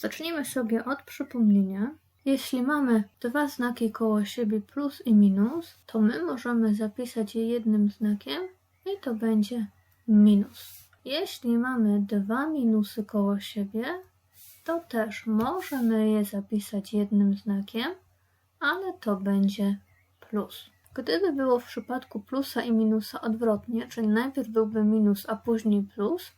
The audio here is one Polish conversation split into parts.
Zacznijmy sobie od przypomnienia. Jeśli mamy dwa znaki koło siebie plus i minus, to my możemy zapisać je jednym znakiem i to będzie minus. Jeśli mamy dwa minusy koło siebie, to też możemy je zapisać jednym znakiem, ale to będzie plus. Gdyby było w przypadku plusa i minusa odwrotnie, czyli najpierw byłby minus, a później plus,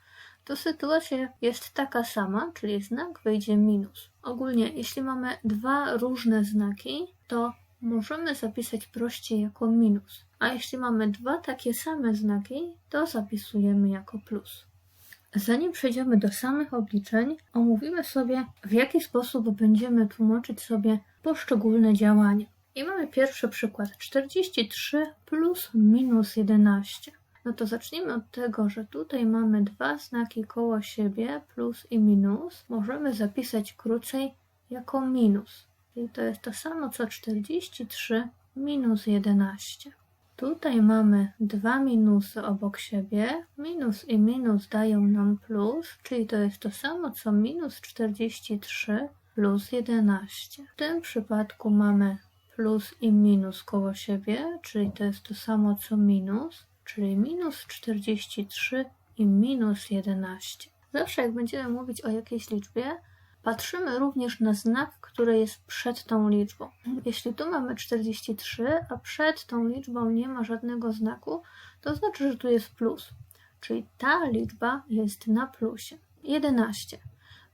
to sytuacja jest taka sama, czyli znak wyjdzie minus. Ogólnie, jeśli mamy dwa różne znaki, to możemy zapisać prościej jako minus, a jeśli mamy dwa takie same znaki, to zapisujemy jako plus. Zanim przejdziemy do samych obliczeń, omówimy sobie, w jaki sposób będziemy tłumaczyć sobie poszczególne działania. I mamy pierwszy przykład 43 plus minus 11. No to zacznijmy od tego, że tutaj mamy dwa znaki koło siebie, plus i minus. Możemy zapisać krócej jako minus. Czyli to jest to samo co 43 minus 11. Tutaj mamy dwa minusy obok siebie. Minus i minus dają nam plus, czyli to jest to samo co minus 43 plus 11. W tym przypadku mamy plus i minus koło siebie, czyli to jest to samo co minus, czyli minus 43 i minus 11. Zawsze jak będziemy mówić o jakiejś liczbie, patrzymy również na znak, który jest przed tą liczbą. Jeśli tu mamy 43, a przed tą liczbą nie ma żadnego znaku, to znaczy, że tu jest plus. Czyli ta liczba jest na plusie. 11.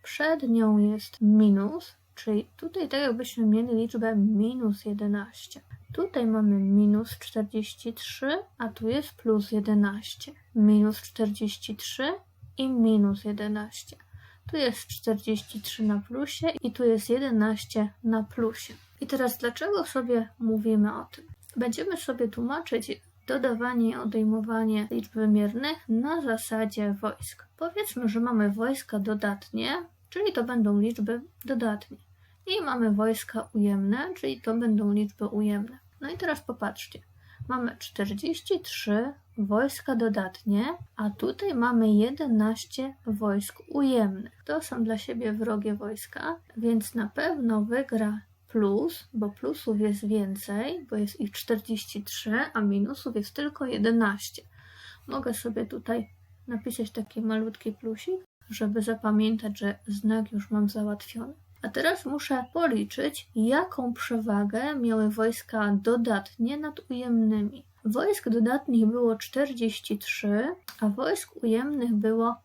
Przed nią jest minus, czyli tutaj tak jakbyśmy mieli liczbę minus 11. Tutaj mamy minus 43, a tu jest plus 11. Minus 43 i minus 11. Tu jest 43 na plusie i tu jest 11 na plusie. I teraz dlaczego sobie mówimy o tym? Będziemy sobie tłumaczyć dodawanie i odejmowanie liczb wymiernych na zasadzie wojsk. Powiedzmy, że mamy wojska dodatnie, czyli to będą liczby dodatnie. I mamy wojska ujemne, czyli to będą liczby ujemne. No i teraz popatrzcie. Mamy 43 wojska dodatnie, a tutaj mamy 11 wojsk ujemnych. To są dla siebie wrogie wojska, więc na pewno wygra plus, bo plusów jest więcej, bo jest ich 43, a minusów jest tylko 11. Mogę sobie tutaj napisać taki malutki plusik, żeby zapamiętać, że znak już mam załatwiony. A teraz muszę policzyć, jaką przewagę miały wojska dodatnie nad ujemnymi. Wojsk dodatnich było 43, a wojsk ujemnych było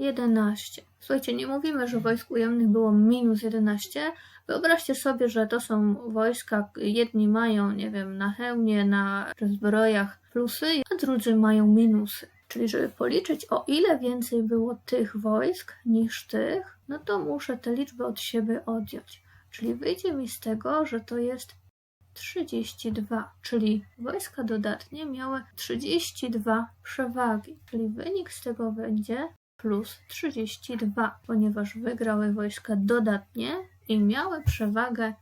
11. Słuchajcie, nie mówimy, że wojsk ujemnych było minus 11. Wyobraźcie sobie, że to są wojska, jedni mają, nie wiem, na hełmie, na zbrojach plusy, a drudzy mają minusy. Czyli żeby policzyć, o ile więcej było tych wojsk niż tych, no to muszę te liczby od siebie odjąć. Czyli wyjdzie mi z tego, że to jest 32, czyli wojska dodatnie miały 32 przewagi, czyli wynik z tego będzie plus 32, ponieważ wygrały wojska dodatnie i miały przewagę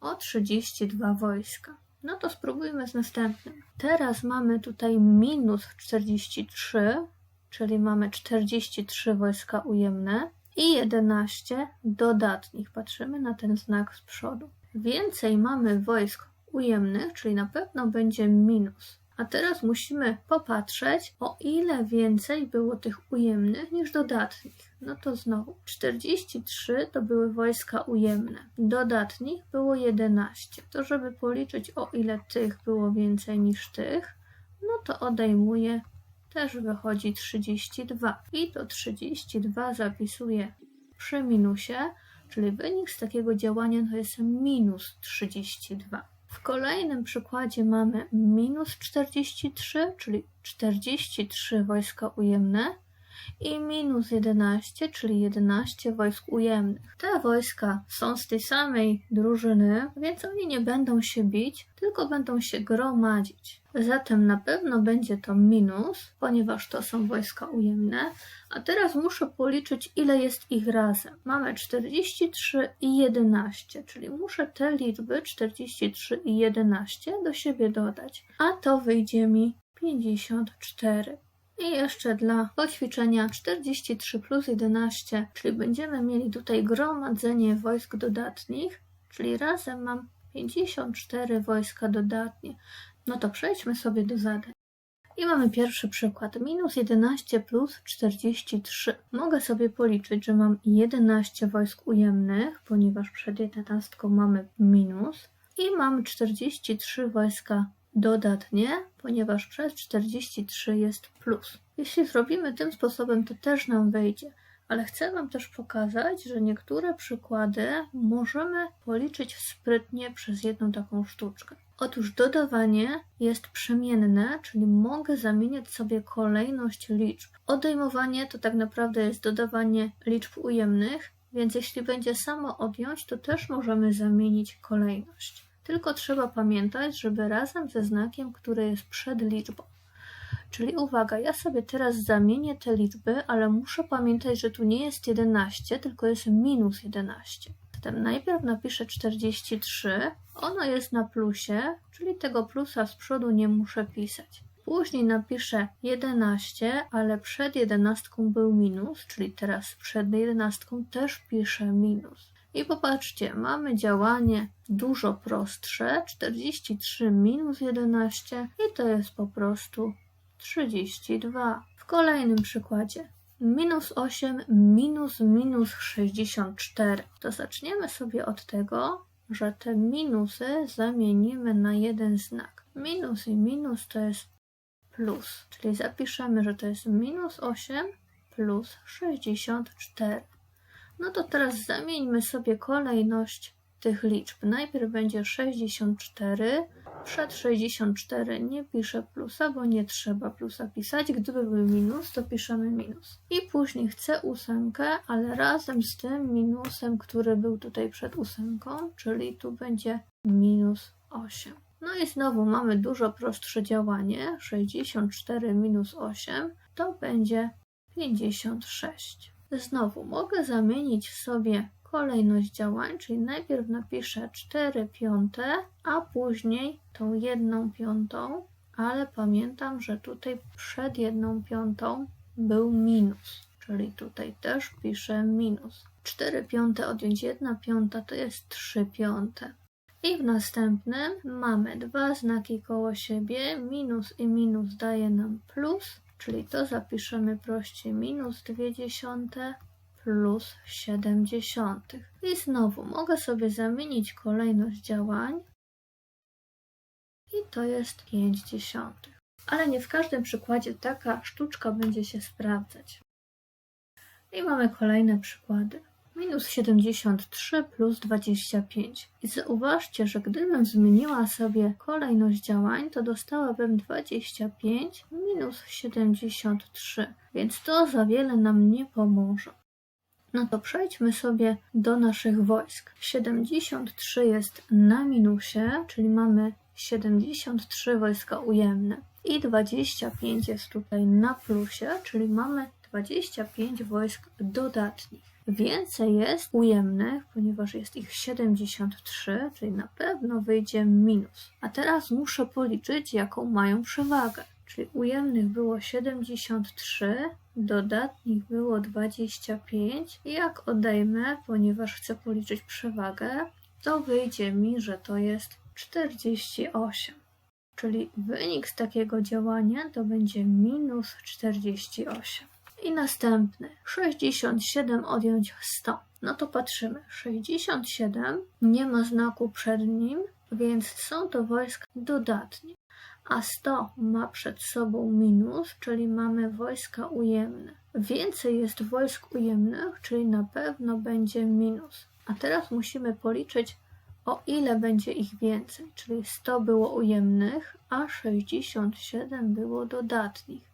o 32 wojska. No to spróbujmy z następnym. Teraz mamy tutaj minus 43, czyli mamy 43 wojska ujemne i 11 dodatnich. Patrzymy na ten znak z przodu. Więcej mamy wojsk ujemnych, czyli na pewno będzie minus. A teraz musimy popatrzeć, o ile więcej było tych ujemnych niż dodatnich. No to znowu 43 to były wojska ujemne, dodatnich było 11. To żeby policzyć, o ile tych było więcej niż tych, no to odejmuję, też wychodzi 32. I to 32 zapisuję przy minusie, czyli wynik z takiego działania to jest minus 32. W kolejnym przykładzie mamy minus 43, czyli 43 wojska ujemne i minus 11, czyli 11 wojsk ujemnych. Te wojska są z tej samej drużyny, więc oni nie będą się bić, tylko będą się gromadzić. Zatem na pewno będzie to minus, ponieważ to są wojska ujemne. A teraz muszę policzyć, ile jest ich razem. Mamy 43 i 11, czyli muszę te liczby 43 i 11 do siebie dodać. A to wyjdzie mi 54. I jeszcze dla poćwiczenia 43 plus 11, czyli będziemy mieli tutaj gromadzenie wojsk dodatnich, czyli razem mam 54 wojska dodatnie. No to przejdźmy sobie do zadań. I mamy pierwszy przykład. Minus 11 plus 43. Mogę sobie policzyć, że mam 11 wojsk ujemnych, ponieważ przed 11 mamy minus. I mam 43 wojska dodatnie, ponieważ przez 43 jest plus. Jeśli zrobimy tym sposobem, to też nam wyjdzie. Ale chcę Wam też pokazać, że niektóre przykłady możemy policzyć sprytnie przez jedną taką sztuczkę. Otóż dodawanie jest przemienne, czyli mogę zamieniać sobie kolejność liczb. Odejmowanie to tak naprawdę jest dodawanie liczb ujemnych, więc jeśli będzie samo odjąć, to też możemy zamienić kolejność. Tylko trzeba pamiętać, żeby razem ze znakiem, który jest przed liczbą. Czyli uwaga, ja sobie teraz zamienię te liczby, ale muszę pamiętać, że tu nie jest 11, tylko jest minus 11. Zatem najpierw napiszę 43, ono jest na plusie, czyli tego plusa z przodu nie muszę pisać. Później napiszę 11, ale przed 11 był minus, czyli teraz przed 11 też piszę minus. I popatrzcie, mamy działanie dużo prostsze, 43 minus 11 i to jest po prostu 32. W kolejnym przykładzie minus 8 minus minus 64. To zaczniemy sobie od tego, że te minusy zamienimy na jeden znak. Minus i minus to jest plus, czyli zapiszemy, że to jest minus 8 plus 64. No to teraz zamieńmy sobie kolejność tych liczb. Najpierw będzie 64, przed 64 nie piszę plusa, bo nie trzeba plusa pisać. Gdyby był minus, to piszemy minus. I później chcę ósemkę, ale razem z tym minusem, który był tutaj przed ósemką, czyli tu będzie minus 8. No i znowu mamy dużo prostsze działanie. 64 minus 8 to będzie 56. Znowu mogę zamienić sobie kolejność działań, czyli najpierw napiszę 4 piąte, a później tą jedną piątą, ale pamiętam, że tutaj przed jedną piątą był minus, czyli tutaj też piszę minus. 4 piąte odjąć 1 piąta to jest 3 piąte. I w następnym mamy dwa znaki koło siebie, minus i minus daje nam plus, czyli to zapiszemy prościej minus 2 dziesiąte plus 70. I znowu mogę sobie zamienić kolejność działań i to jest 5 dziesiątych. Ale nie w każdym przykładzie taka sztuczka będzie się sprawdzać. I mamy kolejne przykłady. Minus 73 plus 25. I zauważcie, że gdybym zmieniła sobie kolejność działań, to dostałabym 25 minus 73, więc to za wiele nam nie pomoże. No to przejdźmy sobie do naszych wojsk. 73 jest na minusie, czyli mamy 73 wojska ujemne. I 25 jest tutaj na plusie, czyli mamy 25 wojsk dodatnich. Więcej jest ujemnych, ponieważ jest ich 73, czyli na pewno wyjdzie minus. A teraz muszę policzyć, jaką mają przewagę. Czyli ujemnych było 73, dodatnich było 25 i jak odejmę, ponieważ chcę policzyć przewagę, to wyjdzie mi, że to jest 48. Czyli wynik z takiego działania to będzie minus 48. I następny 67 odjąć 100. No to patrzymy. 67 nie ma znaku przed nim, więc są to wojska dodatnie a 100 ma przed sobą minus, czyli mamy wojska ujemne. Więcej jest wojsk ujemnych, czyli na pewno będzie minus. A teraz musimy policzyć, o ile będzie ich więcej, czyli 100 było ujemnych, a 67 było dodatnich.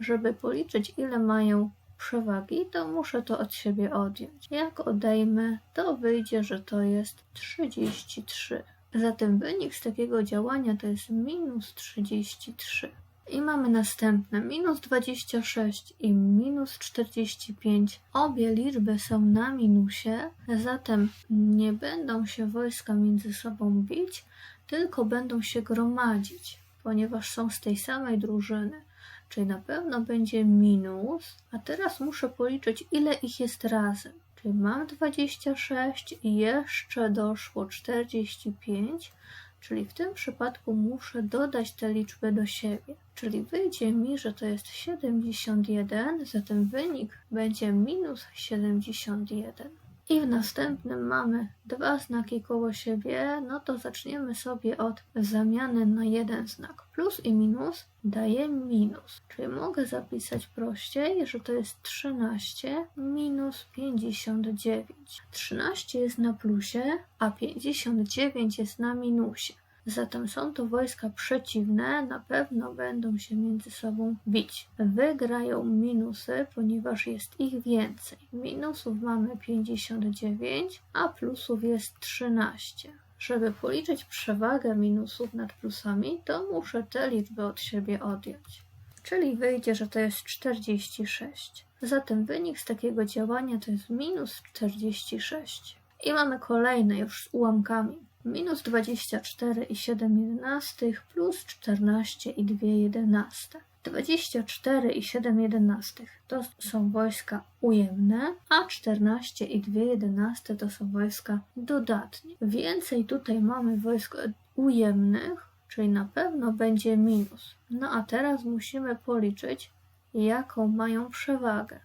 Żeby policzyć, ile mają przewagi, to muszę to od siebie odjąć. Jak odejmę, to wyjdzie, że to jest 33. Zatem wynik z takiego działania to jest minus 33. I mamy następne minus 26 i minus 45. Obie liczby są na minusie, zatem nie będą się wojska między sobą bić, tylko będą się gromadzić, ponieważ są z tej samej drużyny. Czyli na pewno będzie minus, a teraz muszę policzyć ile ich jest razem. Czyli mam 26 i jeszcze doszło 45, czyli w tym przypadku muszę dodać te liczby do siebie. Czyli wyjdzie mi, że to jest 71, zatem wynik będzie minus 71. I w następnym mamy dwa znaki koło siebie, no to zaczniemy sobie od zamiany na jeden znak. Plus i minus daje minus, czyli mogę zapisać prościej, że to jest 13 minus 59. 13 jest na plusie, a 59 jest na minusie. Zatem są to wojska przeciwne, na pewno będą się między sobą bić. Wygrają minusy, ponieważ jest ich więcej. Minusów mamy 59, a plusów jest 13. Żeby policzyć przewagę minusów nad plusami, to muszę te liczby od siebie odjąć. Czyli wyjdzie, że to jest 46. Zatem wynik z takiego działania to jest minus 46. I mamy kolejne już z ułamkami minus 24 i 7 jedenastych plus 14 i 2 jedenaste. 24 i 7 jedenastych to są wojska ujemne, a 14 i 2 jedenaste to są wojska dodatnie. Więcej tutaj mamy wojsk ujemnych, czyli na pewno będzie minus. No a teraz musimy policzyć, jaką mają przewagę.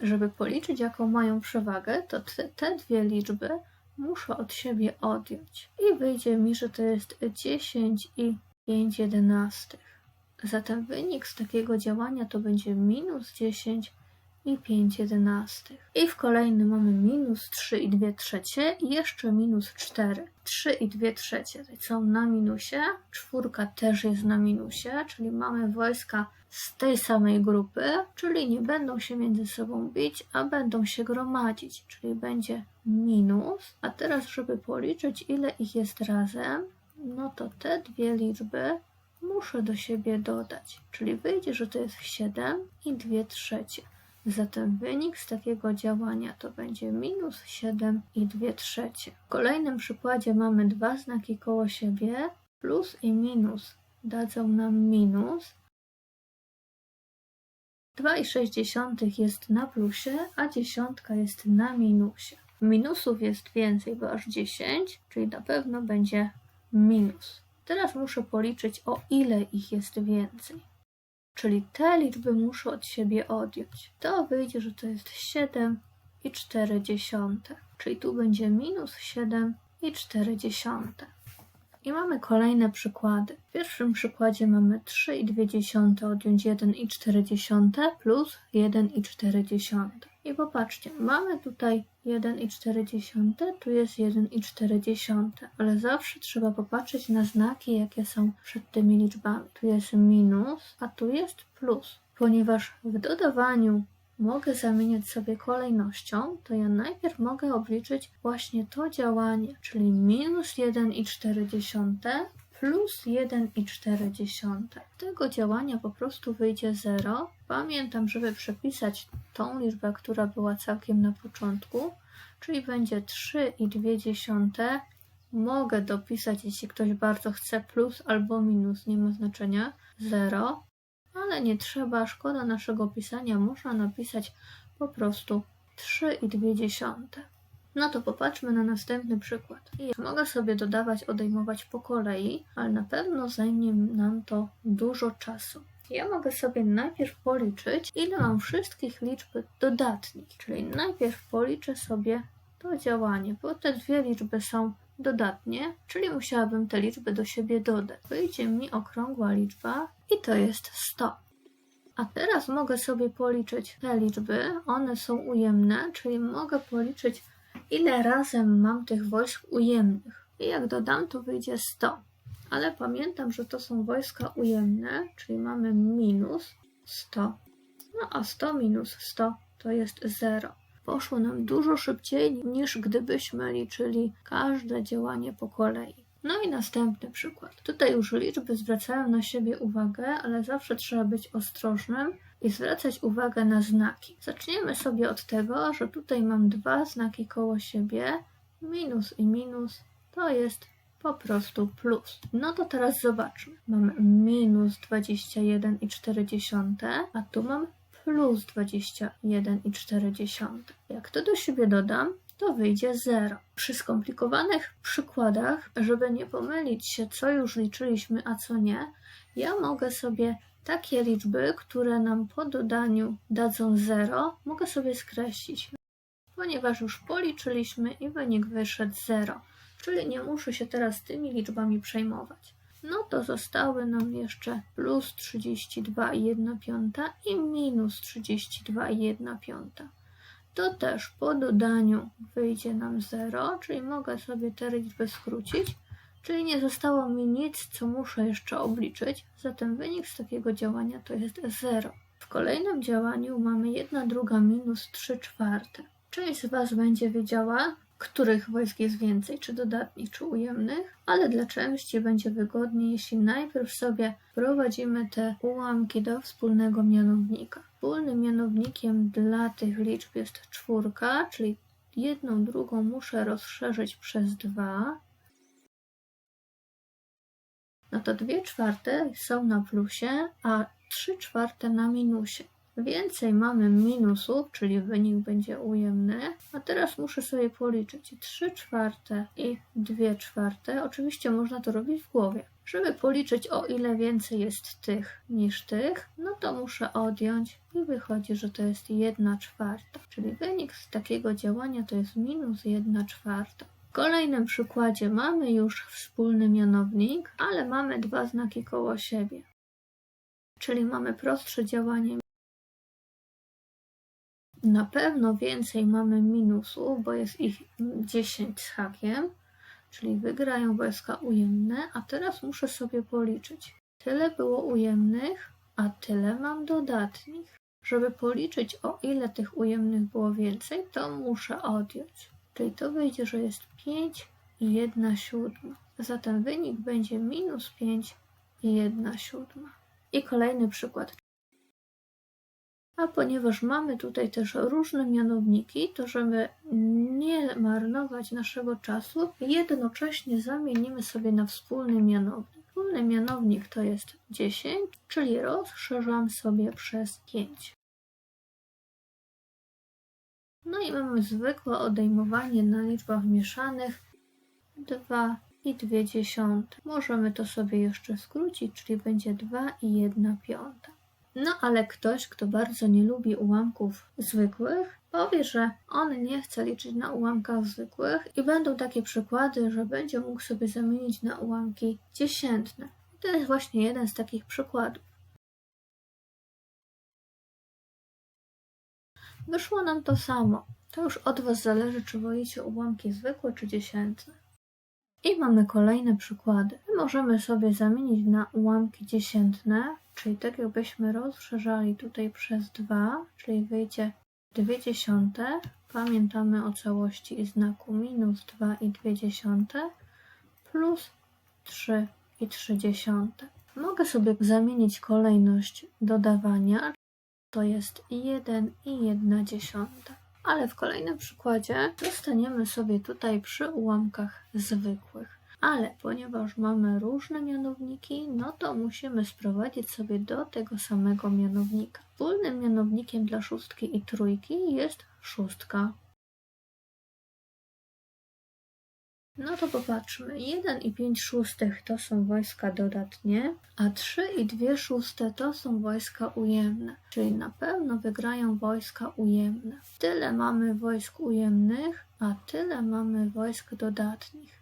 Żeby policzyć, jaką mają przewagę, to te, te dwie liczby muszę od siebie odjąć. I wyjdzie mi, że to jest 10 i 5 jedenastych. Zatem wynik z takiego działania to będzie minus 10 i 5 jedenastych. I w kolejnym mamy minus 3 i 2 trzecie i jeszcze minus 4. 3 i 2 trzecie są na minusie, czwórka też jest na minusie, czyli mamy wojska z tej samej grupy, czyli nie będą się między sobą bić, a będą się gromadzić, czyli będzie minus. A teraz, żeby policzyć, ile ich jest razem, no to te dwie liczby muszę do siebie dodać, czyli wyjdzie, że to jest 7 i 2 trzecie. Zatem wynik z takiego działania to będzie minus 7 i 2 trzecie. W kolejnym przykładzie mamy dwa znaki koło siebie, plus i minus dadzą nam minus. 2,6 jest na plusie, a dziesiątka jest na minusie. Minusów jest więcej, bo aż 10, czyli na pewno będzie minus. Teraz muszę policzyć, o ile ich jest więcej. Czyli te liczby muszę od siebie odjąć. To wyjdzie, że to jest 7 i 4 dziesiąte. Czyli tu będzie minus 7 i 4 dziesiąte. I mamy kolejne przykłady. W pierwszym przykładzie mamy 3,2 odjąć 1,4 plus 1,4. I popatrzcie, mamy tutaj 1,4, tu jest 1,4, ale zawsze trzeba popatrzeć na znaki, jakie są przed tymi liczbami. Tu jest minus, a tu jest plus. Ponieważ w dodawaniu mogę zamieniać sobie kolejnością, to ja najpierw mogę obliczyć właśnie to działanie, czyli minus 1,4 plus 1,4. Z tego działania po prostu wyjdzie 0. Pamiętam, żeby przepisać tą liczbę, która była całkiem na początku, czyli będzie 3,2. Mogę dopisać, jeśli ktoś bardzo chce, plus albo minus, nie ma znaczenia, 0 ale nie trzeba, szkoda naszego pisania, można napisać po prostu 3,2. No to popatrzmy na następny przykład. Mogę sobie dodawać, odejmować po kolei, ale na pewno zajmie nam to dużo czasu. Ja mogę sobie najpierw policzyć, ile mam wszystkich liczb dodatnich, czyli najpierw policzę sobie to działanie, bo te dwie liczby są dodatnie, czyli musiałabym te liczby do siebie dodać. Wyjdzie mi okrągła liczba i to jest 100. A teraz mogę sobie policzyć te liczby, one są ujemne, czyli mogę policzyć ile razem mam tych wojsk ujemnych. I jak dodam, to wyjdzie 100. Ale pamiętam, że to są wojska ujemne, czyli mamy minus 100. No a 100 minus 100 to jest 0 poszło nam dużo szybciej niż gdybyśmy liczyli każde działanie po kolei. No i następny przykład. Tutaj już liczby zwracają na siebie uwagę, ale zawsze trzeba być ostrożnym i zwracać uwagę na znaki. Zaczniemy sobie od tego, że tutaj mam dwa znaki koło siebie. Minus i minus to jest po prostu plus. No to teraz zobaczmy. Mamy minus 21,4, a tu mam plus 21,4. Jak to do siebie dodam, to wyjdzie 0. Przy skomplikowanych przykładach, żeby nie pomylić się, co już liczyliśmy, a co nie, ja mogę sobie takie liczby, które nam po dodaniu dadzą 0, mogę sobie skreślić, ponieważ już policzyliśmy i wynik wyszedł 0, czyli nie muszę się teraz tymi liczbami przejmować. No to zostały nam jeszcze plus 32,1 piąta i minus 32,1 piąta. To też po dodaniu wyjdzie nam 0, czyli mogę sobie te liczby skrócić, czyli nie zostało mi nic, co muszę jeszcze obliczyć, zatem wynik z takiego działania to jest 0. W kolejnym działaniu mamy 1 druga minus 3 czwarte. Część z Was będzie wiedziała, których wojsk jest więcej, czy dodatnich, czy ujemnych, ale dla części będzie wygodniej, jeśli najpierw sobie prowadzimy te ułamki do wspólnego mianownika. Wspólnym mianownikiem dla tych liczb jest czwórka, czyli jedną drugą muszę rozszerzyć przez dwa. No to dwie czwarte są na plusie, a trzy czwarte na minusie. Więcej mamy minusów, czyli wynik będzie ujemny. A teraz muszę sobie policzyć 3 czwarte i 2 czwarte. Oczywiście można to robić w głowie. Żeby policzyć o ile więcej jest tych niż tych, no to muszę odjąć i wychodzi, że to jest 1 czwarta. Czyli wynik z takiego działania to jest minus 1 czwarta. Kolejnym przykładzie mamy już wspólny mianownik, ale mamy dwa znaki koło siebie. Czyli mamy prostsze działanie na pewno więcej mamy minusów, bo jest ich 10 z hakiem, czyli wygrają wojska ujemne, a teraz muszę sobie policzyć. Tyle było ujemnych, a tyle mam dodatnich. Żeby policzyć o ile tych ujemnych było więcej, to muszę odjąć. Czyli to wyjdzie, że jest 5 i 1 siódma. Zatem wynik będzie minus 5 i 1 siódma. I kolejny przykład. A ponieważ mamy tutaj też różne mianowniki, to żeby nie marnować naszego czasu, jednocześnie zamienimy sobie na wspólny mianownik. Wspólny mianownik to jest 10, czyli rozszerzam sobie przez 5. No i mamy zwykłe odejmowanie na liczbach mieszanych 2 i 2 dziesiąte. Możemy to sobie jeszcze skrócić, czyli będzie 2 i 1 piąta. No ale ktoś, kto bardzo nie lubi ułamków zwykłych, powie, że on nie chce liczyć na ułamkach zwykłych i będą takie przykłady, że będzie mógł sobie zamienić na ułamki dziesiętne. I to jest właśnie jeden z takich przykładów. Wyszło nam to samo. To już od Was zależy, czy wolicie ułamki zwykłe czy dziesiętne. I mamy kolejne przykłady. Możemy sobie zamienić na ułamki dziesiętne, czyli tak jakbyśmy rozszerzali tutaj przez 2, czyli wyjdzie 2 dziesiąte. Pamiętamy o całości i znaku minus 2 i 2 dziesiąte plus 3 i 3 dziesiąte. Mogę sobie zamienić kolejność dodawania, to jest 1 i 1 dziesiąta ale w kolejnym przykładzie zostaniemy sobie tutaj przy ułamkach zwykłych. Ale ponieważ mamy różne mianowniki, no to musimy sprowadzić sobie do tego samego mianownika. Wspólnym mianownikiem dla szóstki i trójki jest szóstka. No to popatrzmy. 1 i 5 szóstych to są wojska dodatnie, a 3 i 2 szóste to są wojska ujemne. Czyli na pewno wygrają wojska ujemne. Tyle mamy wojsk ujemnych, a tyle mamy wojsk dodatnich.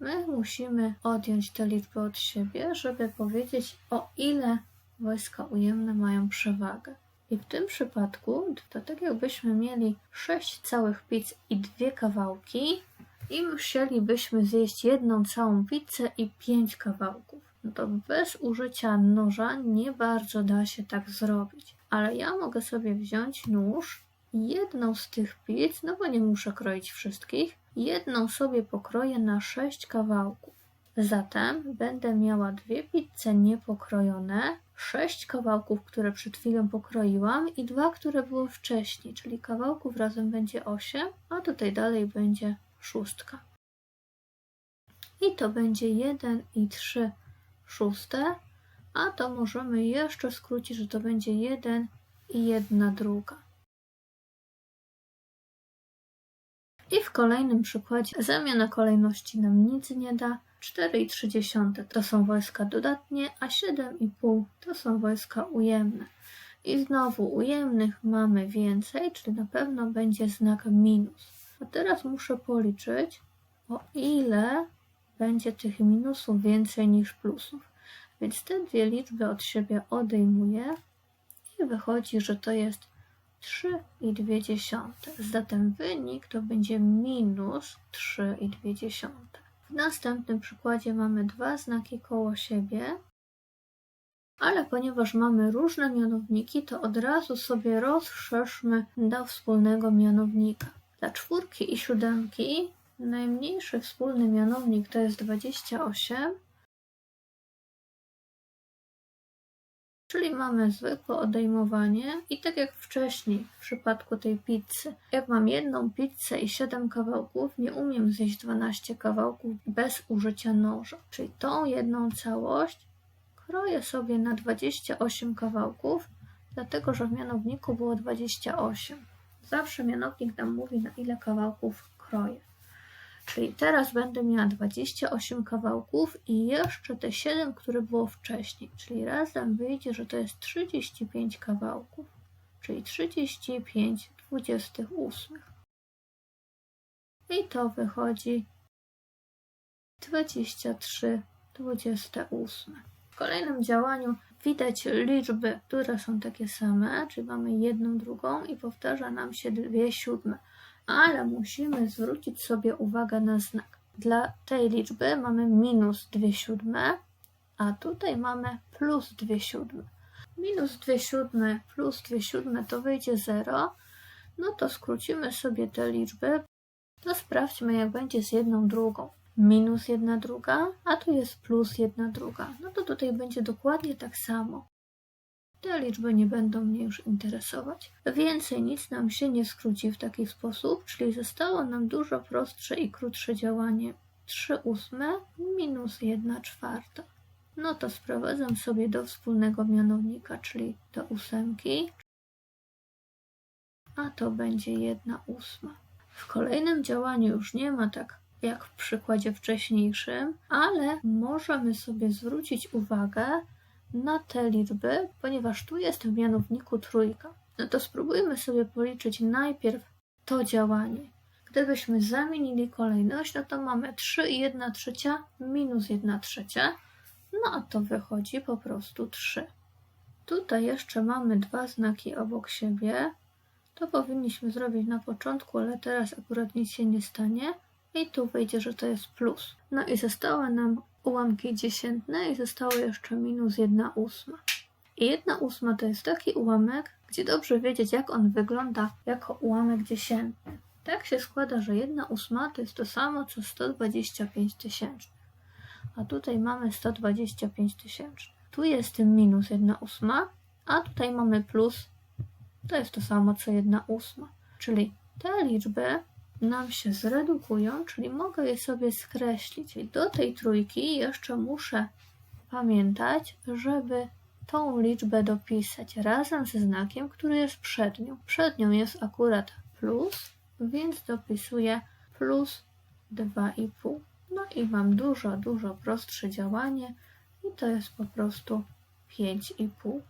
My musimy odjąć te liczby od siebie, żeby powiedzieć o ile wojska ujemne mają przewagę. I w tym przypadku to tak jakbyśmy mieli 6 całych pizz i dwie kawałki, i musielibyśmy zjeść jedną całą pizzę i pięć kawałków. No to bez użycia noża nie bardzo da się tak zrobić. Ale ja mogę sobie wziąć nóż jedną z tych pizz, no bo nie muszę kroić wszystkich, jedną sobie pokroję na sześć kawałków. Zatem będę miała dwie pizze niepokrojone, sześć kawałków, które przed chwilą pokroiłam i dwa, które były wcześniej, czyli kawałków razem będzie osiem, a tutaj dalej będzie szóstka. i to będzie 1 i 3 szóste, a to możemy jeszcze skrócić, że to będzie 1 i 1 druga. I w kolejnym przykładzie zamiana kolejności nam nic nie da. 4,3 to są wojska dodatnie, a 7,5 to są wojska ujemne. I znowu ujemnych mamy więcej, czyli na pewno będzie znak minus. A teraz muszę policzyć, o ile będzie tych minusów więcej niż plusów. Więc te dwie liczby od siebie odejmuję i wychodzi, że to jest 3,2. Zatem wynik to będzie minus 3,2. W następnym przykładzie mamy dwa znaki koło siebie, ale ponieważ mamy różne mianowniki, to od razu sobie rozszerzmy do wspólnego mianownika. Dla czwórki i siódemki najmniejszy wspólny mianownik to jest 28, Czyli mamy zwykłe odejmowanie i tak jak wcześniej w przypadku tej pizzy. Jak mam jedną pizzę i 7 kawałków, nie umiem zjeść 12 kawałków bez użycia noża. Czyli tą jedną całość kroję sobie na 28 kawałków, dlatego że w mianowniku było 28. Zawsze mianownik nam mówi na ile kawałków kroję. Czyli teraz będę miała 28 kawałków i jeszcze te 7, które było wcześniej. Czyli razem wyjdzie, że to jest 35 kawałków. Czyli 35 28. I to wychodzi 23 28. W kolejnym działaniu widać liczby, które są takie same, czyli mamy jedną, drugą i powtarza nam się dwie siódme ale musimy zwrócić sobie uwagę na znak. Dla tej liczby mamy minus 2 siódme, a tutaj mamy plus 2 siódme. Minus 2 siódme plus 2 siódme to wyjdzie 0. No to skrócimy sobie te liczby. To sprawdźmy, jak będzie z jedną drugą. Minus jedna druga, a tu jest plus jedna druga. No to tutaj będzie dokładnie tak samo. Te liczby nie będą mnie już interesować. Więcej nic nam się nie skróci w taki sposób, czyli zostało nam dużo prostsze i krótsze działanie 3 ósme minus 1 czwarta. No to sprowadzam sobie do wspólnego mianownika, czyli do ósemki, a to będzie 1 ósma. W kolejnym działaniu już nie ma tak jak w przykładzie wcześniejszym, ale możemy sobie zwrócić uwagę na te liczby, ponieważ tu jest w mianowniku trójka. No to spróbujmy sobie policzyć najpierw to działanie. Gdybyśmy zamienili kolejność, no to mamy 3 i 1 trzecia minus 1 trzecia, no a to wychodzi po prostu 3. Tutaj jeszcze mamy dwa znaki obok siebie. To powinniśmy zrobić na początku, ale teraz akurat nic się nie stanie. I tu wyjdzie, że to jest plus. No i została nam ułamki dziesiętne i zostało jeszcze minus jedna ósma. I jedna ósma to jest taki ułamek, gdzie dobrze wiedzieć, jak on wygląda jako ułamek dziesiętny. Tak się składa, że jedna ósma to jest to samo, co 125 tysięcznych. A tutaj mamy 125 tysięcznych. Tu jest minus jedna ósma, a tutaj mamy plus. To jest to samo, co jedna ósma. Czyli te liczby nam się zredukują, czyli mogę je sobie skreślić. I do tej trójki jeszcze muszę pamiętać, żeby tą liczbę dopisać razem ze znakiem, który jest przed nią. Przed nią jest akurat plus, więc dopisuję plus 2,5. No i mam dużo, dużo prostsze działanie i to jest po prostu 5,5.